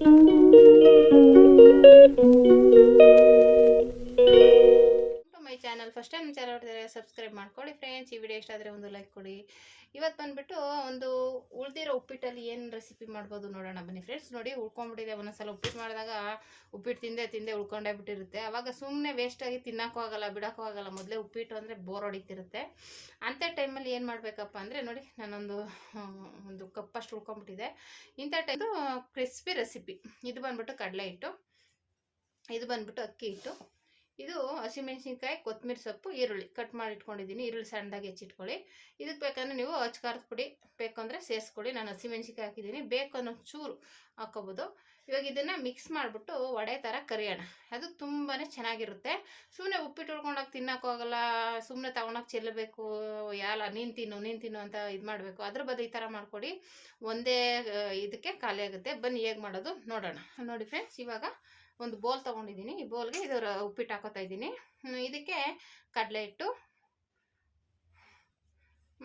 My channel first time channel ನೋಡಿದರೆ subscribe ಮಾಡ್ಕೊಳ್ಳಿ friends ಈ ವಿಡಿಯೋ ಇಷ್ಟ ಆದರೆ ಒಂದು ಲೈಕ್ ಕೊಡಿ. ಇವತ್ತು ಬಂದುಬಿಟ್ಟು ಒಂದು ಉಳಿದಿರೋ ಉಪ್ಪಿಟ್ಟಲ್ಲಿ ಏನು ರೆಸಿಪಿ ಮಾಡ್ಬೋದು ನೋಡೋಣ ಬನ್ನಿ ಫ್ರೆಂಡ್ಸ್ ನೋಡಿ, ಉಳ್ಕೊಂಡ್ಬಿಟ್ಟಿದೆ. ಒಂದೊಂದ್ಸಲ ಉಪ್ಪಿಟ್ಟು ಮಾಡಿದಾಗ ಉಪ್ಪಿಟ್ಟು ತಿಂದೆ ತಿಂದೆ ಉಳ್ಕೊಂಡೇ ಬಿಟ್ಟಿರುತ್ತೆ. ಆವಾಗ ಸುಮ್ಮನೆ ವೇಸ್ಟಾಗಿ ತಿನ್ನೋಕ್ಕೂ ಆಗಲ್ಲ, ಬಿಡೋಕ್ಕೂ ಆಗಲ್ಲ. ಮೊದಲೇ ಉಪ್ಪಿಟ್ಟು ಅಂದರೆ ಬೋರ್ ಹೊಡಿತಿರುತ್ತೆ. ಅಂಥ ಟೈಮಲ್ಲಿ ಏನು ಮಾಡಬೇಕಪ್ಪ ಅಂದರೆ ನೋಡಿ, ನಾನೊಂದು, ಒಂದು ಕಪ್ಪಷ್ಟು ಉಳ್ಕೊಂಡ್ಬಿಟ್ಟಿದೆ. ಇಂಥ ಟೈಮು ಕ್ರಿಸ್ಪಿ ರೆಸಿಪಿ ಇದು ಬಂದ್ಬಿಟ್ಟು ಕಡಲೆ ಹಿಟ್ಟು. ಇದು ಬಂದ್ಬಿಟ್ಟು ಅಕ್ಕಿ ಹಿಟ್ಟು. ಇದು ಹಸಿಮೆಣಸಿನ್ಕಾಯಿ ಕೊತ್ತಂಬರಿ ಸೊಪ್ಪು, ಈರುಳ್ಳಿ. ಕಟ್ ಮಾಡಿ ಇಟ್ಕೊಂಡಿದ್ದೀನಿ. ಈರುಳ್ಳಿ ಸಣ್ಣದಾಗಿ ಹೆಚ್ಚಿಟ್ಕೊಳ್ಳಿ. ಇದಕ್ಕೆ ಬೇಕಂದ್ರೆ ನೀವು ಹಚ್ಕಾರದ ಪುಡಿ ಬೇಕಂದರೆ ಸೇರಿಸ್ಕೊಳ್ಳಿ. ನಾನು ಹಸಿಮೆಣಸಿನ್ಕಾಯಿ ಹಾಕಿದ್ದೀನಿ. ಬೇಕು ಅನ್ನೋ ಚೂರು ಹಾಕೋಬೋದು ಇವಾಗ ಇದನ್ನು ಮಿಕ್ಸ್ ಮಾಡಿಬಿಟ್ಟು ವಡೆ ಥರ ಕರಿಯೋಣ. ಅದು ತುಂಬಾ ಚೆನ್ನಾಗಿರುತ್ತೆ. ಸುಮ್ಮನೆ ಉಪ್ಪಿಟ್ಟು ಉಳ್ಕೊಂಡೋಗಿ ತಿನ್ನೋಕ್ಕಾಗಲ್ಲ ಸುಮ್ಮನೆ ತಗೊಂಡೋಗಿ ಚೆಲ್ಲಬೇಕು. ಯಾಲ, ನೀನು ತಿನ್ನು ನೀನು ತಿನ್ನು ಅಂತ ಇದು ಮಾಡಬೇಕು. ಅದ್ರ ಬದಲು ಈ ಥರ ಮಾಡಿಕೊಡಿ. ಒಂದೇ ಇದಕ್ಕೆ ಖಾಲಿ ಆಗುತ್ತೆ. ಬನ್ನಿ ಹೇಗೆ ಮಾಡೋದು ನೋಡೋಣ. ನೋಡಿ ಫ್ರೆಂಡ್ಸ್ ಇವಾಗ ಒಂದು ಬೋಲ್ ತೊಗೊಂಡಿದ್ದೀನಿ. ಈ ಬೋಲ್ಗೆ ಇದರ ಉಪ್ಪಿಟ್ಟು ಹಾಕೋತಾ ಇದ್ದೀನಿ. ಇದಕ್ಕೆ ಕಡಲೆ ಹಿಟ್ಟು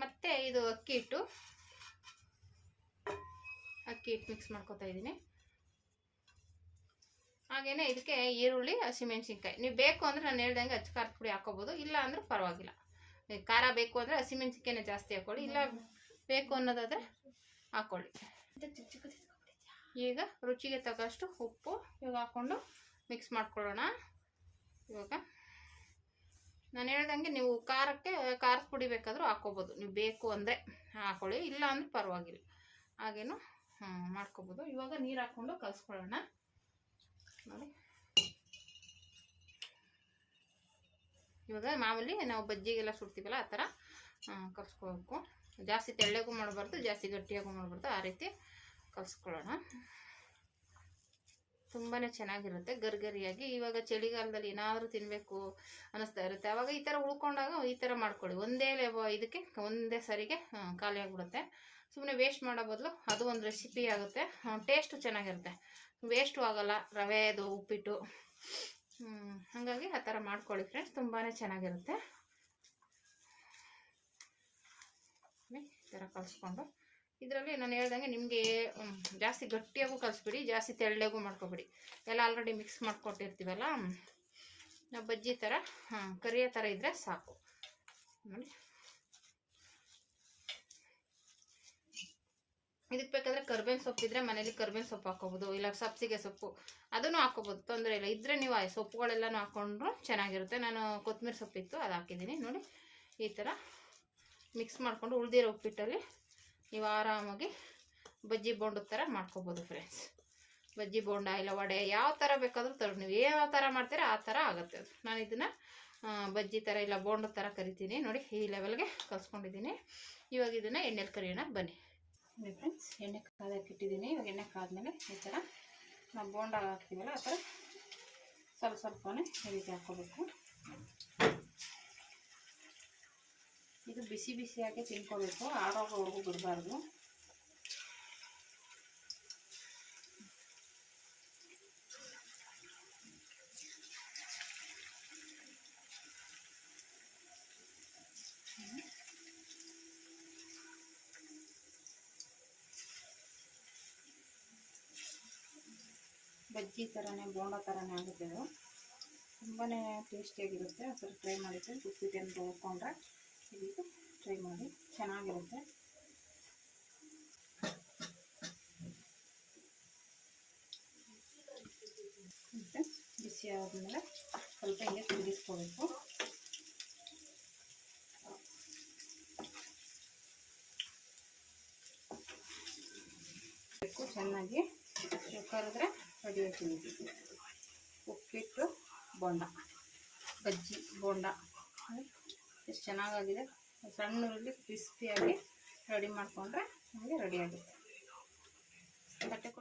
ಮತ್ತು ಇದು ಅಕ್ಕಿ ಹಿಟ್ಟು. ಅಕ್ಕಿ ಹಿಟ್ಟು ಮಿಕ್ಸ್ ಮಾಡ್ಕೋತಾ ಇದ್ದೀನಿ. ಹಾಗೇನೆ ಇದಕ್ಕೆ ಈರುಳ್ಳಿ ಹಸಿಮೆಣ್ಸಿನ್ಕಾಯಿ. ನೀವು ಬೇಕು ಅಂದರೆ ನಾನು ಹೇಳ್ದಂಗೆ ಅಚ್ಚ ಖಾರದ ಪುಡಿ ಹಾಕೋಬೋದು. ಇಲ್ಲ ಅಂದ್ರೆ ಪರವಾಗಿಲ್ಲ. ಖಾರ ಬೇಕು ಅಂದರೆ ಹಸಿಮೆಣ್ಸಿನ್ಕಾಯಿನೇ ಜಾಸ್ತಿ ಹಾಕೊಳ್ಳಿ. ಇಲ್ಲ ಬೇಕು ಅನ್ನೋದಾದರೆ ಹಾಕ್ಕೊಳ್ಳಿ ಈಗ ರುಚಿಗೆ ತಕ್ಕಷ್ಟು ಉಪ್ಪು ಇವಾಗ ಹಾಕ್ಕೊಂಡು ಮಿಕ್ಸ್ ಮಾಡ್ಕೊಳ್ಳೋಣ. ಇವಾಗ ನಾನು ಹೇಳ್ದಂಗೆ ನೀವು ಖಾರಕ್ಕೆ, ಖಾರದ ಪುಡಿ ಬೇಕಾದರೂ ಹಾಕ್ಕೋಬೋದು. ನೀವು ಬೇಕು ಅಂದರೆ ಹಾಕ್ಕೊಳ್ಳಿ ಇಲ್ಲ ಅಂದರೆ ಪರವಾಗಿಲ್ಲ. ಹಾಗೇನು ಮಾಡ್ಕೋಬೋದು. ಇವಾಗ ನೀರು ಹಾಕ್ಕೊಂಡು ಕಲಿಸ್ಕೊಳ್ಳೋಣ. ನೋಡಿ. ಇವಾಗ ಮಾಮೂಲಿ ನಾವು ಬಜ್ಜಿಗೆಲ್ಲ ಸುಡ್ತೀವಲ್ಲ, ಆ ಥರ ಕಲಿಸ್ಕೋಬೇಕು. ಜಾಸ್ತಿ ತೆಳ್ಳಗೂ ಮಾಡಬಾರ್ದು, ಜಾಸ್ತಿ ಗಟ್ಟಿಯಾಗೂ ಮಾಡಬಾರ್ದು. ಆ ರೀತಿ ಕಲಿಸ್ಕೊಳ್ಳೋಣ. ತುಂಬಾ ಚೆನ್ನಾಗಿರುತ್ತೆ, ಗರ್ಗರಿಯಾಗಿ. ಇವಾಗ ಚಳಿಗಾಲದಲ್ಲಿ ಏನಾದರೂ ತಿನ್ನಬೇಕು ಅನ್ನಿಸ್ತಾ ಇರುತ್ತೆ. ಆವಾಗ ಈ ಥರ ಉಳ್ಕೊಂಡಾಗ ಈ ಥರ ಮಾಡ್ಕೊಳ್ಳಿ. ಒಂದೇ ಇದಕ್ಕೆ, ಒಂದೇ ಸರಿಗೆ ಖಾಲಿ ಆಗಿಬಿಡುತ್ತೆ. ಸುಮ್ಮನೆ ವೇಸ್ಟ್ ಮಾಡೋ ಬದಲು ಅದು ಒಂದು ರೆಸಿಪಿ ಆಗುತ್ತೆ. ಟೇಸ್ಟು ಚೆನ್ನಾಗಿರುತ್ತೆ. ವೇಸ್ಟು ಆಗಲ್ಲ ರವೆದು ಉಪ್ಪಿಟ್ಟು. ಹಾಗಾಗಿ ಆ ಥರ ಮಾಡ್ಕೊಳ್ಳಿ ಫ್ರೆಂಡ್ಸ್ ತುಂಬಾ ಚೆನ್ನಾಗಿರುತ್ತೆ. ಈ ಥರ ಕಲಿಸ್ಕೊಂಡು. ಇದರಲ್ಲಿ ನಾನು ಹೇಳ್ದಂಗೆ ನಿಮಗೆ ಜಾಸ್ತಿ ಗಟ್ಟಿಯಾಗೂ ಕಲಿಸ್ಬಿಡಿ, ಜಾಸ್ತಿ ತೆಳ್ಳಗೂ ಮಾಡ್ಕೊಬಿಡಿ. ಎಲ್ಲ ಆಲ್ರೆಡಿ ಮಿಕ್ಸ್ ಮಾಡ್ಕೊಟ್ಟಿರ್ತೀವಲ್ಲ? ನಾವು ಬಜ್ಜಿ ಥರ ಹಾಂ, ಕರಿಯೋ ಥರ ಇದ್ದರೆ ಸಾಕು. ನೋಡಿ. ಇದಕ್ಕೆ ಬೇಕಾದರೆ ಕರ್ಬೇವಿನ ಸೊಪ್ಪು ಇದ್ದರೆ ಮನೇಲಿ ಕರ್ಬೇವಿನ ಸೊಪ್ಪು ಹಾಕೋಬೋದು ಇಲ್ಲ ಸಬ್ಸಿಗೆ ಸೊಪ್ಪು, ಅದನ್ನು ಹಾಕೋಬೋದು ತೊಂದರೆ ಇಲ್ಲ. ಇದ್ದರೆ ನೀವು ಸೊಪ್ಪುಗಳೆಲ್ಲನೂ ಹಾಕ್ಕೊಂಡ್ರು ಚೆನ್ನಾಗಿರುತ್ತೆ. ನಾನು ಕೊತ್ತಂಬರಿ ಸೊಪ್ಪಿತ್ತು, ಅದು ಹಾಕಿದ್ದೀನಿ. ನೋಡಿ, ಈ ಥರ ಮಿಕ್ಸ್ ಮಾಡಿಕೊಂಡು ಉಳ್ದಿರೋ ಉಪ್ಪಿಟ್ಟಲ್ಲಿ ನೀವು ಆರಾಮಾಗಿ ಬಜ್ಜಿ ಬೋಂಡದ ಥರ ಮಾಡ್ಕೋಬೋದು ಫ್ರೆಂಡ್ಸ್ ಬಜ್ಜಿ ಬೋಂಡ ಇಲ್ಲ ವಡೆ ಯಾವ ಥರ ಬೇಕಾದರೂ ತರ ನೀವು ಯಾವ ಥರ ಮಾಡ್ತೀರಾ ಆ ಥರ ಆಗುತ್ತೆ ಅದು. ನಾನು ಇದನ್ನು ಬಜ್ಜಿ ಥರ ಇಲ್ಲ ಬೋಂಡ ಥರ ಕರಿತೀನಿ. ನೋಡಿ, ಈ ಲೆವೆಲ್ಗೆ ಕಲ್ಸ್ಕೊಂಡಿದ್ದೀನಿ. ಇವಾಗ ಇದನ್ನು ಎಣ್ಣೆಲಿ ಕರಿಯೋಣ. ಬನ್ನಿ. ನೋಡಿ ಫ್ರೆಂಡ್ಸ್ ಎಣ್ಣೆ ಕಾದಕ್ಕೆ ಇಟ್ಟಿದ್ದೀನಿ. ಇವಾಗ ಎಣ್ಣೆ ಕಾದ್ಮೇಲೆ ಈ ಥರ ನಾವು ಬೋಂಡ ಹಾಕ್ತೀವಲ್ಲ, ಆ ಥರ ಸ್ವಲ್ಪ ಸ್ವಲ್ಪನೇ ಈ ರೀತಿ ಹಾಕ್ಕೋಬೇಕು. ಇದು ಬಿಸಿ ಬಿಸಿಯಾಗಿ ತಿನ್ಕೋಬೇಕು. ಆರೋಗ್ಯವರೆಗೂ ಬಿಡಬಾರ್ದು ಬಜ್ಜಿ ಥರನೇ ಬೋಂಡ ಥರನೇ ಆಗುತ್ತೆ ಅದು. ತುಂಬಾ ಟೇಸ್ಟಿಯಾಗಿರುತ್ತೆ ಆ ಥರ ಟ್ರೈ ಮಾಡಿದ್ರೆ ಉಪ್ಪಿಟ್ಟು ಅಂತ ಉಳ್ಕೊಂಡ್ರೆ ಈ ಟ್ರೈ ಮಾಡಿ. ಚೆನ್ನಾಗಿರುತ್ತೆ. ಮತ್ತು ಬಿಸಿ ಆದಮೇಲೆ ಸ್ವಲ್ಪ ಹಿಂಗೆ ತಿರುಗಿಸ್ಕೋಬೇಕು ಬೇಕು, ಚೆನ್ನಾಗಿ ಕರೆದ್ರೆ ರೆಡಿ ಆಗ್ತೀನಿ ಉಪ್ಪಿಟ್ಟು, ಬೋಂಡ. ಬಜ್ಜಿ, ಬೋಂಡ. ಎಷ್ಟು ಚೆನ್ನಾಗಾಗಿದೆ. ಸಣ್ಣ ಉರುಳಿ ಕ್ರಿಸ್ಪಿಯಾಗಿ ರೆಡಿ ಮಾಡಿಕೊಂಡ್ರೆ ನಮಗೆ ರೆಡಿ ಆಗುತ್ತೆ. ತಟ್ಟೆ ಕೊಡು